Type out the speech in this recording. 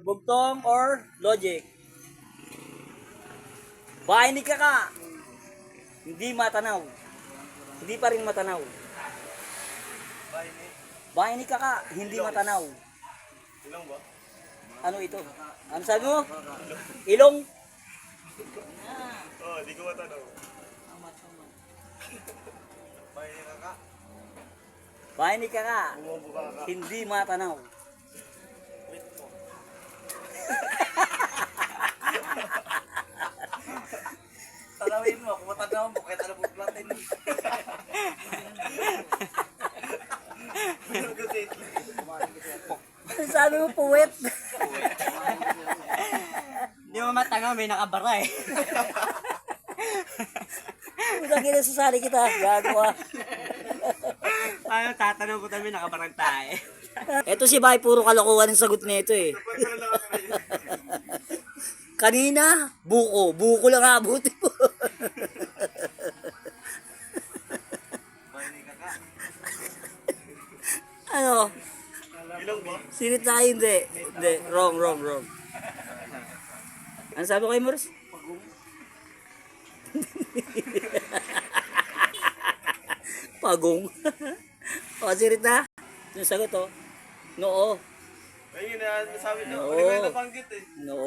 Bugtong or logic? Bahay ni Kaka. Hindi matanaw. Hindi pa rin matanaw. Bahay ni Kaka, hindi matanaw. Ilang ba? Ano ito? Ano sabi mo? Ilong? Oh, di ko matanaw. Bahay ni kaka. Bahay ni Kaka, Bumubuka ka. hindi matanaw. Tanawin mo, kung matanaw mo, kahit alam mo platin. Sabi mo, puwet? Hindi mo matanga, may nakabara eh. Puta kinasasali kita. Gago ah. Ano, tatanong ko tayo, nakabarang tayo. Ito si Bay, puro kalokohan ang sagot nito eh. Kanina, buko. Buko lang abuti mo. ano? Sinit na kayo, hindi. Hindi. Wrong, wrong, wrong. Ano sabi ko kay Morris? Pagong. o, sinit na. Yung sagot, oh. Noo. Ayun sabi niyo, Oo. hindi ko nabanggit eh. Noo.